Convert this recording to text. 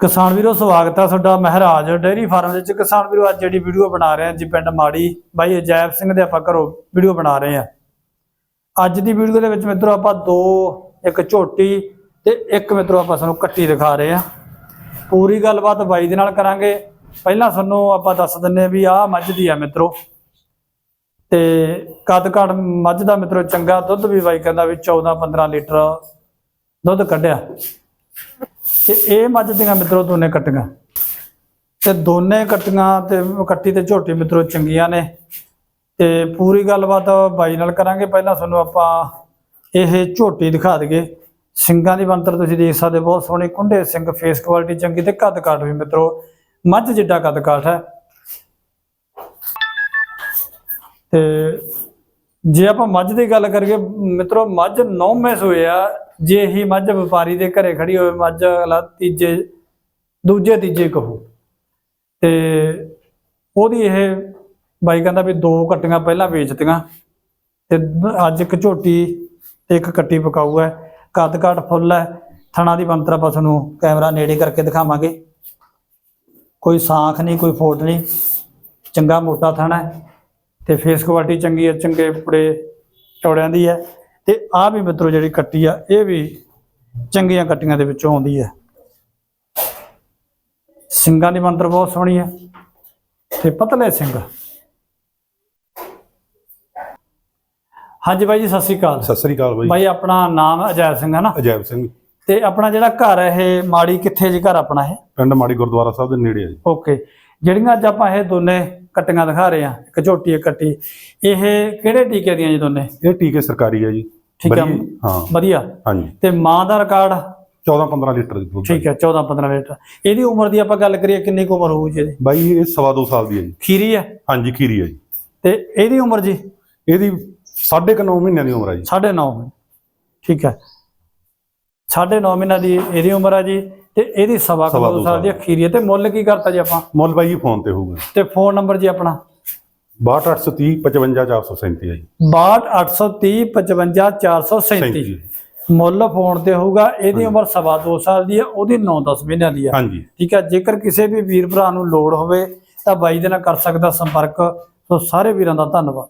ਕਿਸਾਨ ਵੀਰੋ, ਸਵਾਗਤ ਹੈ ਤੁਹਾਡਾ ਮਹਾਰਾਜ ਡੇਅਰੀ ਫਾਰਮ ਵਿੱਚ। ਕਿਸਾਨ ਵੀਰੋ, ਅੱਜ ਜਿਹੜੀ ਵੀਡੀਓ ਬਣਾ ਰਹੇ ਹਾਂ ਜੀ ਪਿੰਡ ਮਾੜੀ ਬਾਈ ਅਜੈਬ ਸਿੰਘ ਦੇ ਆਪਾਂ ਘਰੋਂ ਵੀਡੀਓ ਬਣਾ ਰਹੇ ਹਾਂ। ਅੱਜ ਦੀ ਵੀਡੀਓ ਦੇ ਵਿੱਚ ਮਿੱਤਰੋ, ਆਪਾਂ ਦੋ, ਇੱਕ ਝੋਟੀ ਤੇ ਇੱਕ ਮਿੱਤਰੋ ਆਪਾਂ ਤੁਹਾਨੂੰ ਕੱਟੀ ਦਿਖਾ ਰਹੇ ਹਾਂ। ਪੂਰੀ ਗੱਲਬਾਤ ਬਾਈ ਦੇ ਨਾਲ ਕਰਾਂਗੇ। ਪਹਿਲਾਂ ਤੁਹਾਨੂੰ ਆਪਾਂ ਦੱਸ ਦਿੰਨੇ ਆ ਵੀ ਆਹ ਮੱਝ ਦੀ ਆ ਮਿੱਤਰੋ। ਤੇ ਕੱਦ ਕਾਠ ਮੱਝ ਦਾ ਮਿੱਤਰੋ, ਚੰਗਾ ਦੁੱਧ ਵੀ ਬਾਈ ਕਹਿੰਦਾ ਵੀ 14 15 ਲੀਟਰ ਦੁੱਧ ਕੱਢਿਆ। ਤੇ ਇਹ ਮੱਝ ਦੀਆਂ ਮਿੱਤਰੋ ਦੋਨੇ ਕੱਟੀਆਂ। ਤੇ ਦੋਨੇ ਕੱਟੀਆਂ ਤੇ ਕੱਟੀ ਤੇ ਝੋਟੀ ਮਿੱਤਰੋ ਚੰਗੀਆਂ ਨੇ। ਤੇ ਪੂਰੀ ਗੱਲਬਾਤ ਬਾਈ ਨਾਲ ਕਰਾਂਗੇ। ਪਹਿਲਾਂ ਤੁਹਾਨੂੰ ਆਪਾਂ ਇਹ ਝੋਟੀ ਦਿਖਾ ਦਈਏ। ਸਿੰਘਾਂ ਦੀ ਬੰਤਰ ਤੁਸੀਂ ਦੇਖ ਸਕਦੇ ਹੋ, ਬਹੁਤ ਸੋਹਣੇ ਕੁੰਡੇ ਸਿੰਘ ਫੇਸ ਕੁਆਲਿਟੀ ਚੰਗੀ ਤੇ ਕੱਦ ਕਾਠ ਵੀ ਮਿੱਤਰੋ। ਮੱਝ ਜਿੱਡਾ ਕੱਦ ਕਾਠ ਹੈ। ਤੇ ਜੇ ਆਪਾਂ ਮੱਝ ਦੀ ਗੱਲ ਕਰੀਏ ਮਿੱਤਰੋ ਮੱਝ ਨੌਵੇਂ ਸੂਏ ਆ। ਜੇ ਹੀ ਮੱਝ ਵਪਾਰੀ ਦੇ ਘਰੇ ਖੜੀ ਹੋਵੇ, ਮੱਝ ਅਗਲਾ ਤੀਜੇ, ਦੂਜੇ ਤੀਜੇ ਕਹੋ। ਤੇ ਉਹਦੀ ਇਹ ਬਾਈ ਕਹਿੰਦਾ ਵੀ ਦੋ ਕੱਟੀਆਂ ਪਹਿਲਾਂ ਵੇਚਤੀਆਂ, ਤੇ ਅੱਜ ਇੱਕ ਝੋਟੀ ਤੇ ਇੱਕ ਕੱਟੀ ਪਕਾਊ ਹੈ, ਕੱਦ ਕਾਠ ਫੁੱਲ ਹੈ, ਥਣਾ ਦੀ ਬੰਤਰਾ ਆਪਾਂ ਤੁਹਾਨੂੰ ਕੈਮਰਾ ਨੇੜੇ ਕਰਕੇ ਦਿਖਾਵਾਂਗੇ। ਕੋਈ ਸਾਖ ਨਹੀਂ, ਕੋਈ ਫੋਟ ਨਹੀਂ, ਚੰਗਾ ਮੋਟਾ ਥਣਾ ਹੈ, ਤੇ ਫੇਸ ਕੁਆਲਿਟੀ ਚੰਗੀ ਹੈ, ਚੰਗੇ ਪੜੇ ਚੌੜਿਆਂ ਦੀ ਹੈ। ਤੇ ਆਹ ਵੀ ਮਿੱਤਰੋ ਜਿਹੜੀ ਕੱਟੀ ਆ ਇਹ ਵੀ ਚੰਗੀਆਂ ਕੱਟੀਆਂ ਦੇ ਵਿੱਚੋਂ ਆਉਂਦੀ ਹੈ ਸਿੰਗਾਂ ਦੀ ਮੰਤਰ ਬਹੁਤ ਸੋਹਣੀ ਹੈ ਤੇ ਪਤਲੇ ਸਿੰਘ ਹਾਂਜੀ ਬਾਈ ਜੀ ਸਤਿ ਸ਼੍ਰੀ ਅਕਾਲ। ਸਤਿ ਸ੍ਰੀ ਅਕਾਲ ਬਾਈ। ਬਾਈ ਆਪਣਾ ਨਾਮ ਅਜੈਬ ਸਿੰਘ ਹੈ ਨਾ? ਅਜੈਬ ਸਿੰਘ। ਤੇ ਆਪਣਾ ਜਿਹੜਾ ਘਰ ਹੈ ਇਹ ਮਾੜੀ ਕਿੱਥੇ ਜੀ ਘਰ ਆਪਣਾ ਇਹ? ਪਿੰਡ ਮਾੜੀ ਗੁਰਦੁਆਰਾ ਸਾਹਿਬ ਦੇ ਨੇੜੇ ਆ ਜੀ। ਓਕੇ। ਜਿਹੜੀਆਂ ਅੱਜ ਆਪਾਂ ਇਹ ਦੋਨੇ ਕੱਟੀਆਂ ਦਿਖਾ ਰਹੇ ਆ ਇੱਕ ਝੋਟੀ ਇੱਕ ਕੱਟੀ ਇਹ ਕਿਹੜੇ ਟੀਕੇ ਦੀਆਂ ਜੀ ਦੋਨੇ? ਇਹ ਟੀਕੇ ਸਰਕਾਰੀ ਆ ਜੀ। ਠੀਕ ਆ? ਵਧੀਆ- ਹਾਂ। ਵਧੀਆ? ਹਾਂਜੀ। ਤੇ ਮਾਂ ਦਾ ਰਿਕਾਰਡ 14 15 ਲੀਟਰ ਦੀ ਦੁੱਧ ਠੀਕ ਹੈ 14 15 ਲੀਟਰ। ਇਹਦੀ ਉਮਰ ਦੀ ਆਪਾਂ ਗੱਲ ਕਰੀਏ ਕਿੰਨੀ ਕੁ ਉਮਰ ਹੋਊ ਜੀ ਇਹਦੀ? ਬਾਈ ਇਹ ਸਵਾ ਦੋ ਸਾਲ ਦੀ ਹੈ ਜੀ। ਖੀਰੀ ਹੈ ਹਾਂਜੀ ਖੀਰੀ ਹੈ ਜੀ। ਤੇ ਇਹਦੀ ਉਮਰ ਜੀ? ਇਹਦੀ ਸਾਢੇ ਕੁ ਨੌ ਮਹੀਨਿਆਂ ਦੀ ਉਮਰ ਹੈ ਜੀ। 9.5 ਠੀਕ ਹੈ 9.5 ਮਹੀਨਾ ਦੀ ਇਹਦੀ ਉਮਰ ਆ ਜੀ ਤੇ ਇਹਦੀ ਸਵਾ ਸਵਾ ਦੋ ਦੋ ਸਾਲ ਦੀ। ਖੀਰੀ ਹੈ ਤੇ ਮੁੱਲ ਕੀ ਕਰਤਾ ਜੀ ਆਪਾਂ? ਮੁੱਲ ਬਾਈ ਜੀ ਫੋਨ ਤੇ ਹੋਊਗਾ। ਤੇ ਫੋਨ ਨੰਬਰ ਜੀ ਆਪਣਾ? 62830 55437 ਹੈ ਜੀ। 62830 55437 37 ਮੁੱਲ ਫੋਨ ਤੇ ਹੋਊਗਾ ਇਹਦੀ ਉਮਰ ਸਵਾ ਦੋ ਸਾਲ ਦੀ ਹੈ ਉਹਦੀ 9-10 ਮਹੀਨਿਆਂ ਦੀ ਹੈ। ਹਾਂਜੀ। ਠੀਕ ਹੈ ਜੇਕਰ ਕਿਸੇ ਵੀ ਵੀਰ ਭਰਾ ਨੂੰ ਲੋੜ ਹੋਵੇ ਤਾਂ ਬਾਈ ਦੇ ਨਾਲ ਕਰ ਸਕਦਾ ਸੰਪਰਕ। ਸੋ ਸਾਰੇ ਵੀਰਾਂ ਦਾ ਧੰਨਵਾਦ।